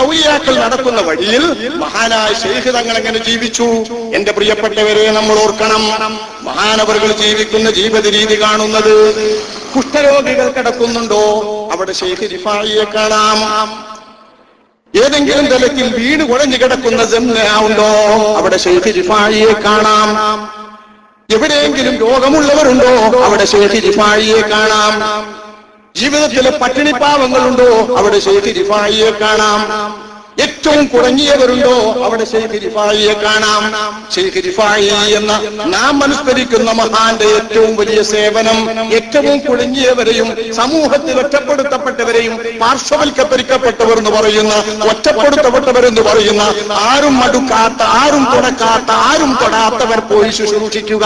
ഔലിയാക്കൾ നടക്കുന്ന വഴിയിൽ മഹാനായ ഷെയ്ഖ് തങ്ങൾ എങ്ങനെ ജീവിച്ചു? എന്റെ പ്രിയപ്പെട്ടവരെ നമ്മൾ ഓർക്കണം മഹാനവറുകൾ ജീവിക്കുന്ന ജീവിത രീതി കാണുന്നത് കുഷ്ഠരോഗികൾ കിടക്കുന്നുണ്ടോ? അവിടെ ഷെയ്ഖ് റിഫായിയെ കാണാം. ഏതെങ്കിലും തലത്തിൽ വീട് കുഴഞ്ഞു കിടക്കുന്ന ജന്മയാവുണ്ടോ അവിടെ ഷെയ്ഖ് റിഫായിയെ കാണാം. എവിടെയെങ്കിലും രോഗമുള്ളവരുണ്ടോ? അവിടെ ഷെയ്ഖ് റിഫായിയെ കാണാം. ജീവിതത്തിലെ പട്ടിണി പാവങ്ങളുണ്ടോ അവിടെ റിഫായിയെ കാണാം. ഏറ്റവും കുറഞ്ഞിയവരുണ്ടോ അവിടെ ഷെയ്ഖ് റിഫായിയെ കാണാം. ഷെയ്ഖ് റിഫായി എന്ന നാം അനുസ്മരിക്കുന്ന മഹാന്റെ ഏറ്റവും വലിയ സേവനം ഏറ്റവും കുടുങ്ങിയവരെയും സമൂഹത്തിൽ ഒറ്റപ്പെടുത്തപ്പെട്ടവരെയും പാർശ്വവൽക്കരിക്കപ്പെട്ടവർ എന്ന് പറയുന്ന ഒറ്റപ്പെടുത്തപ്പെട്ടവരെന്ന് പറയുന്ന ആരും മടുക്കാത്ത ആരും തുടക്കാത്ത ആരും തൊടാത്തവർ പോയി ശുശ്രൂഷിക്കുക.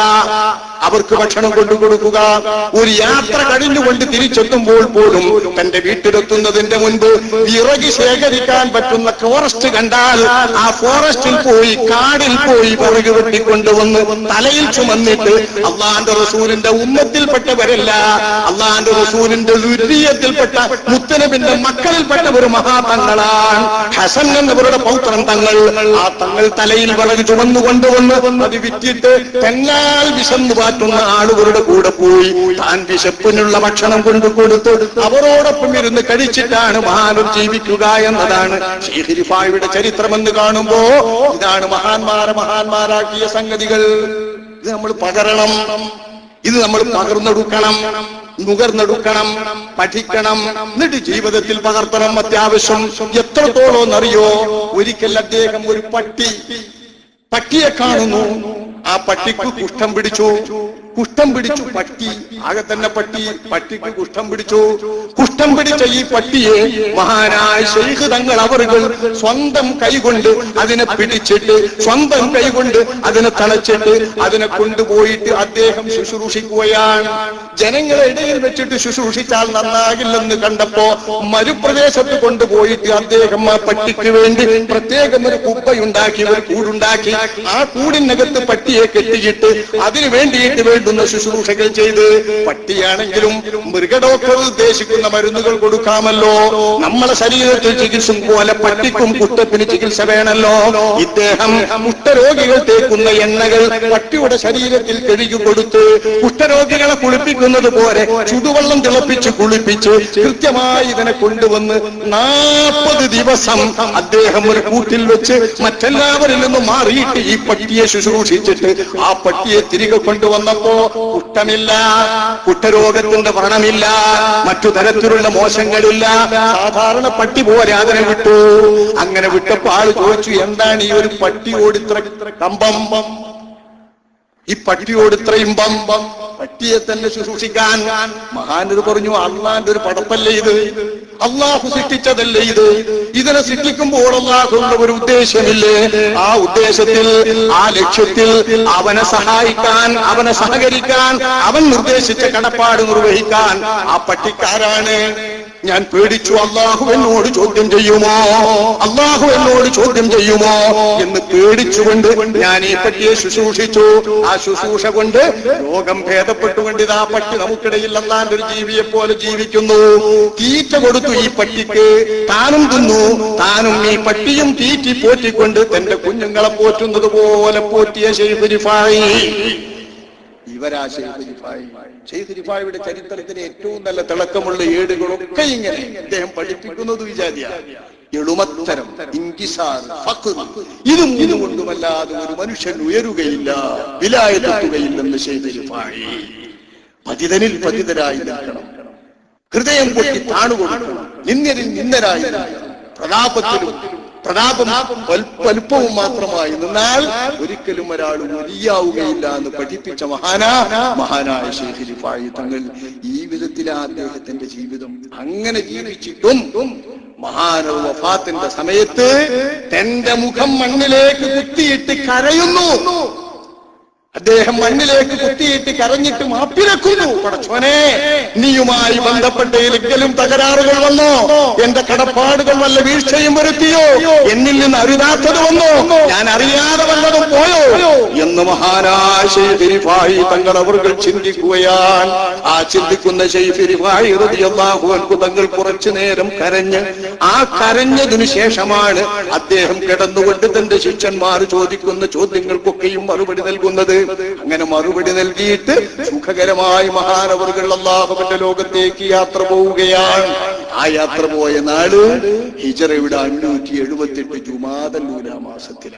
അവർക്ക് ഭക്ഷണം കൊണ്ടുകൊടുക്കുക ഒരു യാത്ര കഴിഞ്ഞുകൊണ്ട് തിരിച്ചെത്തുമ്പോൾ പോലും തന്റെ വീട്ടിലെത്തുന്നതിന്റെ മുൻപ് വിറകി ശേഖരിക്കാൻ പറ്റുന്ന ഫോറസ്റ്റ് കണ്ടാൽ ആ ഫോറസ്റ്റിൽ പോയി കാടിൽ പോയി വിറക് വെട്ടിക്കൊണ്ടുവന്ന് തലയിൽ ചുമന്നിട്ട് അള്ളാന്റെ റസൂലിന്റെ ഉമ്മത്തിൽപ്പെട്ടവരല്ല അള്ളാന്റെ റസൂലിന്റെ ദുര്യത്തിൽപ്പെട്ട മുത്തനബിന്റെ മക്കളിൽപ്പെട്ട ഒരു മഹാതങ്ങളാണ്. ഹസൻ എന്നവരുടെ പൗത്രൻ തങ്ങൾ. ആ തങ്ങൾ തലയിൽ വിറക് ചുമന്നു കൊണ്ടുവന്ന് അത് വിറ്റിട്ട് തെങ്ങാൽ വിശന്നു പാറ്റുന്ന ആളുകളുടെ കൂടെ പോയി. താൻ വിശപ്പിനുള്ള ഭക്ഷണം കൊണ്ടു കൊടുത്ത് അവരോടൊപ്പം ഇരുന്ന് കഴിച്ചിട്ടാണ് മഹാനും ജീവിക്കുക എന്നതാണ്. ഷെയ്ഖിരിഫായുടെ ചരിത്രമെന്ന് കാണുമ്പോ ഇതാണ് മഹാന്മാരെ മഹാന്മാരാക്കിയ സംഗതികൾ. ഇത് നമ്മൾ പകരണം. ഇത് നമ്മൾ പകർന്നെടുക്കണം. നുകർന്നെടുക്കണം. പഠിക്കണം. എന്നിട്ട് ജീവിതത്തിൽ പകർത്തണം അത്യാവശ്യം. എത്രത്തോളം എന്നറിയോ ഒരിക്കൽ അദ്ദേഹം ഒരു പട്ടി. പട്ടിയെ കാണുന്നു. ആ പട്ടിക്ക് കുഷ്ഠം പിടിച്ചു. കുഷ്ഠം പിടിച്ചു പട്ടി. ആകെ തന്നെ പട്ടി. പട്ടിക്ക് കുഷ്ഠം പിടിച്ചു. കുഷ്ഠം പിടിച്ച ഈ പട്ടിയെ മഹാനായ ശൈഖ് തങ്ങൾ അവറുകൾ സ്വന്തം കൈകൊണ്ട് അതിനെ പിടിച്ചിട്ട് സ്വന്തം കൈകൊണ്ട് അതിനെ തളച്ചിട്ട് അതിനെ കൊണ്ടുപോയിട്ട് അദ്ദേഹം ശുശ്രൂഷിക്കുകയാണ്. ജനങ്ങളെ ഇടയിൽ വെച്ചിട്ട് ശുശ്രൂഷിച്ചാൽ നന്നാകില്ലെന്ന് കണ്ടപ്പോ മരുപ്രദേശത്ത് കൊണ്ടുപോയിട്ട് അദ്ദേഹം ആ പട്ടിക്ക് വേണ്ടി പ്രത്യേകം ഒരു കുപ്പയുണ്ടാക്കി ഒരു കൂടുണ്ടാക്കി ആ കൂടിനകത്ത് പട്ടിയെ കെട്ടിയിട്ട് അതിനു വേണ്ടിയിട്ട് വേണ്ടുന്ന ശുശ്രൂഷകൾ ചെയ്ത് പട്ടിയാണെങ്കിലും മൃഗ ഡോക്ടർ ഉദ്ദേശിക്കുന്ന മരുന്നുകൾ കൊടുക്കാമല്ലോ. നമ്മളെ ശരീരത്തിൽ ചികിത്സ പോലെ പട്ടിക്കും കുട്ടത്തിന് ചികിത്സ വേണമല്ലോ ഇദ്ദേഹം കുഷ്ഠരോഗികൾ തേക്കുന്ന എണ്ണകൾ പട്ടിയുടെ ശരീരത്തിൽ കഴുകി കൊടുത്ത് കുഷ്ഠരോഗികളെ കുളിപ്പിക്കുന്നത് പോലെ ചുടുവെള്ളം തിളപ്പിച്ച് കുളിപ്പിച്ച് കൃത്യമായി ഇതിനെ കൊണ്ടുവന്ന് നാൽപ്പത് ദിവസം അദ്ദേഹം ഒരു കൂട്ടിൽ വെച്ച് മറ്റെല്ലാവരിൽ നിന്നും മാറിയിട്ട് ഈ പട്ടിയെ ശുശ്രൂഷിച്ചിട്ട് ആ പട്ടിയെ തിരികെ കൊണ്ടുവന്നപ്പോ കുട്ടമില്ല. കുട്ടരോഗത്തിന്റെ വ്രണമില്ല മറ്റു തരത്തിലുള്ള മോശങ്ങളില്ല. സാധാരണ പട്ടി പോലെ അതിനെ വിട്ടു. അങ്ങനെ വിട്ടപ്പോ ആൾ ചോദിച്ചു എന്താണ് ഈ ഒരു പട്ടിയോട് ഇത്ര കമ്പം? ഈ പട്ടിയോട് ഇത്രയും ബം ബം പട്ടിയെ തന്നെ ശുശ്രൂഷിക്കാൻ മഹാനത് പറഞ്ഞു അള്ളാന്റെ ഒരു പടപ്പല്ലേ ഇത്? അള്ളാഹു സൃഷ്ടിച്ചതല്ലേ ഇത്? ഇതിനെ സൃഷ്ടിക്കുമ്പോൾ അള്ളാഹുള്ള ഒരു ഉദ്ദേശമില്ലേ? ആ ഉദ്ദേശത്തിൽ ആ ലക്ഷ്യത്തിൽ അവനെ സഹായിക്കാൻ അവനെ സഹകരിക്കാൻ അവൻ നിർദ്ദേശിച്ച കടപ്പാട് നിർവഹിക്കാൻ ആ പട്ടിക്കാരാണ്. ഞാൻ പേടിച്ചു അള്ളാഹു എന്നോട് ചോദ്യം ചെയ്യുമോ? അള്ളാഹു എന്നോട് ചോദ്യം ചെയ്യുമോ? എന്ന് പേടിച്ചുകൊണ്ട് ഞാൻ ഈ പട്ടിയെ ശുശ്രൂഷിച്ചു. ആ ശുശ്രൂഷ കൊണ്ട് രോഗം ഭേദപ്പെട്ടുകൊണ്ട് ഇതാ പട്ടി നമുക്കിടയിൽ അല്ലാണ്ട് ഒരു ജീവിയെ പോലെ ജീവിക്കുന്നു. തീറ്റ കൊടുത്തു ഈ പട്ടിക്ക്. താനും തിന്നു. താനും ഈ പട്ടിയും തീറ്റി പോറ്റിക്കൊണ്ട് തന്റെ കുഞ്ഞുങ്ങളെ പോറ്റുന്നത് പോലെ പോറ്റിയ ശൈഫരിഫായി ഇവരാ ഷെയ്ഖുരിഫായി ഷെയ്ഖുരിഫായിയുടെ ചരിത്രത്തിന് ഏറ്റവും നല്ല തിളക്കമുള്ള ഏടുകളൊക്കെ ഇങ്ങനെ അദ്ദേഹം പഠിപ്പിക്കുന്നത് വിചാരിയ എളുമത്തരം ഇൻകിസാർ ഫഖ്ർ ഇതും ഇതും കൊണ്ടുമല്ലാതെ ഒരു മനുഷ്യൻ ഉയരുകയില്ല വിലായതെത്തുകയില്ലെന്ന് ഷെയ്ഖുരിഫായി പതിതനിൽ പതിതരായി നിൽക്കണം. ഹൃദയം പൊട്ടി താണുകൊടുക്കണം. നിന്ദരിൽ നിന്ദരായി പ്രതാപത്തിലും പ്രതാപം വലുപ്പവും മാത്രമായി നിന്നാൽ ഒരിക്കലും ഒരാൾ വലിയാവുകയില്ല എന്ന് പഠിപ്പിച്ച മഹാനാ മഹാനായ ശേഖരിഫായി തങ്ങൾ ഈ വിധത്തിലാ അദ്ദേഹത്തിന്റെ ജീവിതം അങ്ങനെ ജീവിച്ചിട്ടും മഹാനവ വഫാത്തിന്റെ സമയത്ത് തന്റെ മുഖം മണ്ണിലേക്ക് കുത്തിയിട്ട് കരയുന്നു. അദ്ദേഹം മണ്ണിലേക്ക് കുത്തിയിട്ട് കരഞ്ഞിട്ട് മാപ്പിരക്കുന്നു പടച്ചോനെ നീയുമായി ബന്ധപ്പെട്ട് ഇരിക്കലും തകരാറുകൾ വന്നോ? എന്റെ കടപ്പാടുകൾ വല്ല വീഴ്ചയും വരുത്തിയോ? എന്നിൽ നിന്ന് അരുതാത്തത് വന്നോ? ഞാൻ അറിയാതെ വല്ലതും പോയോ? എന്ന് മഹാനായ ശൈഫിരിഫായി തങ്ങൾ അവർകൾ ചിന്തിക്കുകയാൽ ആ ചിന്തിക്കുന്ന ശൈഫിരിഫായി റളിയല്ലാഹു തങ്ങൾ കുറച്ചു നേരം കരഞ്ഞ് ആ കരഞ്ഞതിനു ശേഷമാണ് അദ്ദേഹം കിടന്നുകൊണ്ട് തന്റെ ശിഷ്യന്മാർ ചോദിക്കുന്ന ചോദ്യങ്ങൾക്കൊക്കെയും മറുപടി നൽകുന്നത്. അങ്ങനെ മറുപടി നൽകിയിട്ട് സുഖകരമായി മഹാനവറുകൾ അള്ളാഹുവിന്റെ ലോകത്തേക്ക് യാത്ര പോവുകയാണ്. ആ യാത്ര പോയ നാൾ ഹിജറയുടെ അഞ്ഞൂറ്റി എഴുപത്തി എട്ട് മാസത്തിൽ